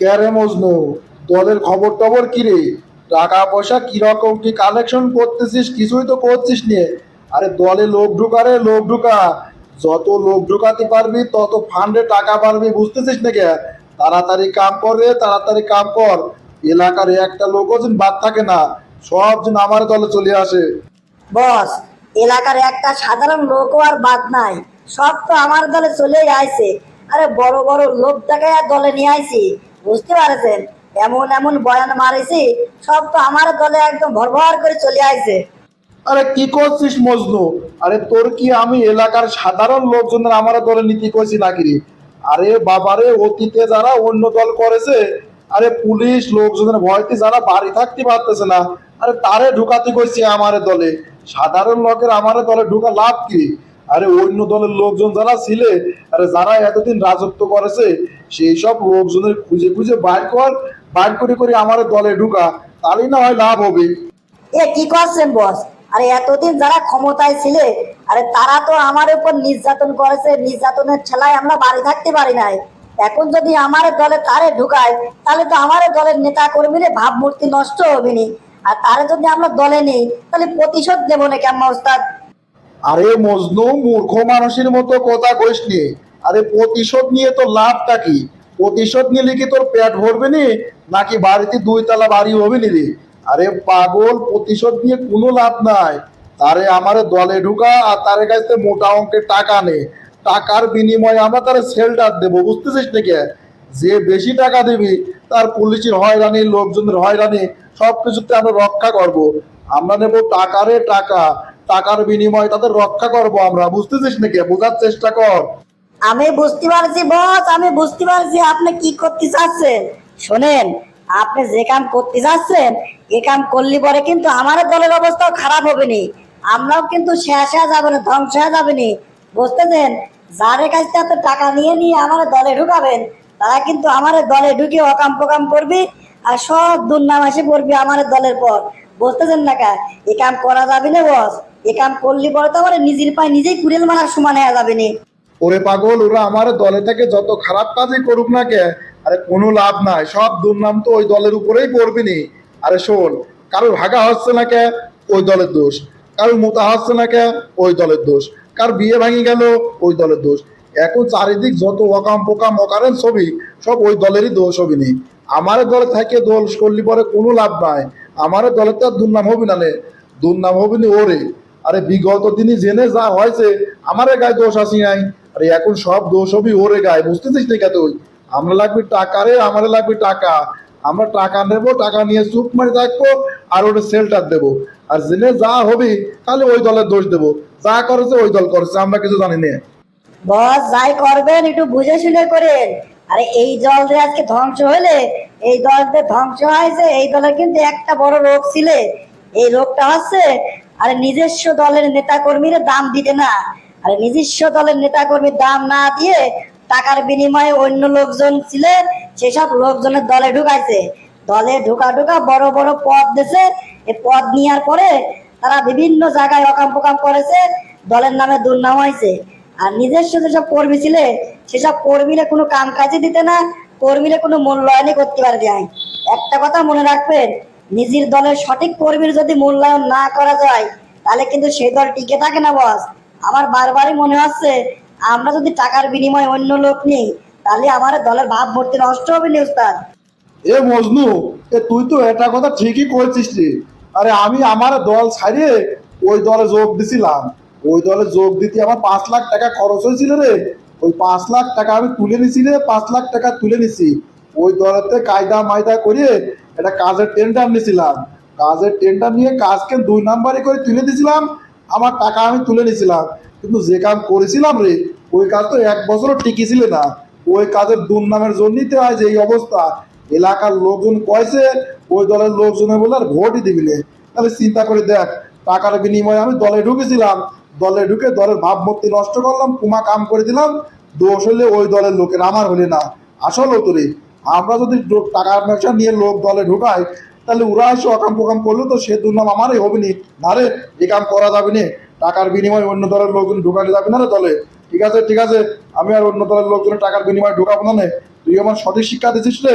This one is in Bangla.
ক্যারে মজনু দলের খবর টবর কি রে? টাকা পয়সা কীরকম কি কালেকশন করতেছিস? কিছুই তো করছিস নিয়ে আরে দলে লোক ঢুকারে লোক ঢুকা। যত লোক ঢুকাতে পারবি, তত ফান্ডে টাকা পারবি বুঝতেছিস নাকি? তাড়াতাড়ি কাম কর রে, তাড়াতাড়ি কাম কর। এলাকার একটা লোকও যেন বাদ থাকে না, সব যেন আমার দলে চলে আসে। বস, এলাকার একটা সাধারণ লোকও আর বাদ নাই। সব তো আমার দলে চলে আইছে। আরে বড় বড় লোকটাকে আর দলে নিয়ে আইছি। বুঝতে পারছেন? এমন এমন বয়ান মারিছি, সব তো আমার দলে একদম ভরভর করে চলে আইছে। আরে কি করছিস মজনু? আরে তোর কি আমি এলাকার সাধারণ লোকজনের আমার দলে নীতি করছি নাকি? আরে বাবারে, অতীতে যারা অন্য দল করেছে, আরে পুলিশ লোকজনের ভয়তে যারা বাড়ি থাকতে পারতেছে না, আরে তারে ঢুকাতে কইছি আমার দলে। সাধারণ লোকের আমার দলে ঢুকা লাভ কি? আরে অন্য দলের লোকজন যারা ছিলে আরে যারা এতদিন রাজত্ব করেছে সেই সব লোকজনের খুঁজে খুঁজে বাইর কর বাইর করে করে আমার দলে ঢুকা তাহলেই না হয় লাভ হবে। এ কি করছেন বস আরে এতদিন যারা ক্ষমতায় ছিলে আরে তারা তো আমার উপর নির্যাতন করেছে নির্যাতনের ছেলায় আমরা বাড়ি থাকতে পারি নাই। এখন যদি আমার দলে তারে ঢুকায় তাহলে তো আমার দলের নেতা কর্মীর ভাবমূর্তি নষ্ট হবে নি। আর তারে যদি আমরা দলে নেই তাহলে প্রতিশোধ নেব না কেমন ওস্তাদ? আরে মজনু মূর্খ মানুষের মতো কথা কইস নি। আরে প্রতিশোধ নিয়ে তোর লাভটা কি? প্রতিশোধ নিলে কি তোর পেট ভরবে নি? নাকি বাড়িতে দুই তলা বাড়ি হবে নি রে? আরে পাগল, প্রতিশোধ নিয়ে কোনো লাভ নাই। তারে আমার দলে ঢুকা আর তার কাছ মোটা অঙ্কের টাকা নে। টাকার বিনিময়ে আমরা তার সেলটার দেবো, বুঝতেছিস নাকি? যে বেশি টাকা দিবি, তার পুলিশের হয়রানি, লোকজনের হয়রানি সব কিছুতে আমরা রক্ষা করব। আমরা নেব টাকারে টাকা, টাকার বিনিময়ে তাদের রক্ষা করব আমরা, বুঝতেছিস নাকি? বোঝার চেষ্টা কর। আমি বুঝতে পারছি বস আমি বুঝতে পারছি আপনি কি করতে চাচ্ছেন। শোনেন, আপনি যে কাম করতে চাচ্ছেন, এ কাম করলে পরে কিন্তু আমার দলের অবস্থাও খারাপ হবে নি আমরাও কিন্তু শেষ হয়ে যাবে না, ধ্বংস হয়ে যাবে নি। বুঝতেছেন? যাদের কাছ থেকে টাকা নিয়ে নিয়ে আমার দলে ঢুকাবেন, তারা কিন্তু আমার দলে ঢুকে অকাম প্রকাম করবি আর সব দুর্নাম এসে পড়বি আমার দলের পর। বুঝতেছেন না কা? এ কাম করা যাবে না বস এ কাম করলে পরে তো আমার নিজের পায়ে নিজেই কুড়েল মারার সমান হয়ে যাবে না। ওরে পাগল, ওরা আমার দলে থেকে যত খারাপ কাজই করুক না কে, আরে কোনো লাভ নাই, সব দুর্নাম তো ওই দলের উপরেই পড়বি নি। আরে শোন, কারোর ভাগা হচ্ছে না কে, ওই দলের দোষ। কারোর মোতা হচ্ছে না কে, ওই দলের দোষ। কার বিয়ে ভাঙি গেল, ওই দলের দোষ। এখন চারিদিক যত অকাম পোকাম অকারেন ছবি, সব ওই দলেরই দোষ হবি নি। আমার দলে থেকে দোষ করলি পরে কোনো লাভ নাই। আমার দলে তো আর দুর্নাম হবি নে। দুর্নাম হবি নি ওরে। আরে বিগত দিনই জেনে যা হয়েছে, আমারে গায়ে দোষ আসি নাই। আরে এখন সব ওরে গায়ে, বুঝতেছিস না তুই? আমরা লাগবে টাকা রে, আমারে লাগবে টাকা। আমরা টাকা নেব, টাকা নিয়ে মারি থাকব, আর ওটা সেলটার আর জেনে যা তাহলে ওই দলের দোষ যা করেছে ওই দল করেছে, আমরা কিছু জানি না। বস, যাই করবেন, একটু বুঝে শুনে করেন। আরে এই দল যে আজকে ধ্বংস হইলে, এই দল যে ধ্বংস হয়েছে, এই দলের কিন্তু একটা বড় রোগ ছিল। এই রোগটা হচ্ছে, আরে নিজস্ব দলের নেতা কর্মীরা দাম দিতে না। আরে নিজস্ব দলের নেতা কর্মীর দাম না দিয়ে টাকার বিনিময়ে অন্য লোকজন ছিলেন, সেসব লোকজনের দলে ঢুকাইছে। দলে ঢুকা ঢুকা বড় বড় পদ দিছে এই পদ নেওয়ার পরে তারা বিভিন্ন জায়গায় অকাম প্রকাম করেছে। দলের নামে দুর্নাম হয়েছে। আর নিজস্ব যেসব কর্মী ছিলে, সেসব কর্মীরা কোনো কাম কাজে দিতে না, কর্মীরা কোনো মূল্যায়নই করতে পারে যায় একটা কথা মনে রাখবেন, নিজের দলের সঠিক কর্মীর যদি মূল্যায়ন না করা যায়, তাহলে কিন্তু সেই দল টিকে থাকে না, বস। আমার বারবারই মনে হচ্ছে, আমরা যদি টাকার বিনিময়ে অন্য লোক নিই, তাহলে আমার দলের ভাবমূর্তি নষ্ট হবে না, উস্তাদ। এ মজনু, এ তুই তো এটা কথা ঠিকই করেছিস রে। আরে আমি আমার দল ছাড়িয়ে ওই দলে যোগ দিছিলাম। ওই দলে যোগ দিতে আমার পাঁচ লাখ টাকা খরচ হয়েছিল রে। ওই পাঁচ লাখ টাকা আমি তুলে নিছি রে, পাঁচ লাখ টাকা তুলে নিছি। ওই দলেতে কায়দা মায়দা করে একটা কাজের টেন্ডার নিছিলাম। কাজের টেন্ডার নিয়ে কাজকে দুই নাম্বারই করে তুলে দিছিলাম। আমার টাকা আমি তুলে নিছিলাম কিন্তু যে কাজ করেছিলাম রে, ওই কাজ তো এক বছরও টিকি টিকেছিল না। ওই কাজের দুর্নামের জন্যই তো আজ এই অবস্থা। এলাকার লোকজন কয়েছে ওই দলের লোকজনের বলে আর ভোটই দিবিলে তাহলে চিন্তা করে দেখ, টাকার বিনিময়ে আমি দলে ঢুকেছিলাম। দলে ঢুকে দলের ভাবমূর্তি নষ্ট করলাম কুমা কাম করে দিলাম। দোষ হলে ওই দলের লোকের আমার হলে না। আসলে তো রে আমরা যদি টাকার ব্যবসা নিয়ে লোক দলে ঢুকাই তাহলে ওরা এসে অকাম পোকাম করল তো সে দুর্নাম আমারই হবে নি। না রে, এ কাম করা যাবে না। টাকার বিনিময়ে অন্য দলের লোকজন ঢুকানো যাবে না রে দলে। ঠিক আছে ঠিক আছে, আমি আর অন্য দলের লোকজনের টাকার বিনিময়ে ঢুকাবো না। তুই আমার সঠিক শিক্ষা দিচ্ছিস রে।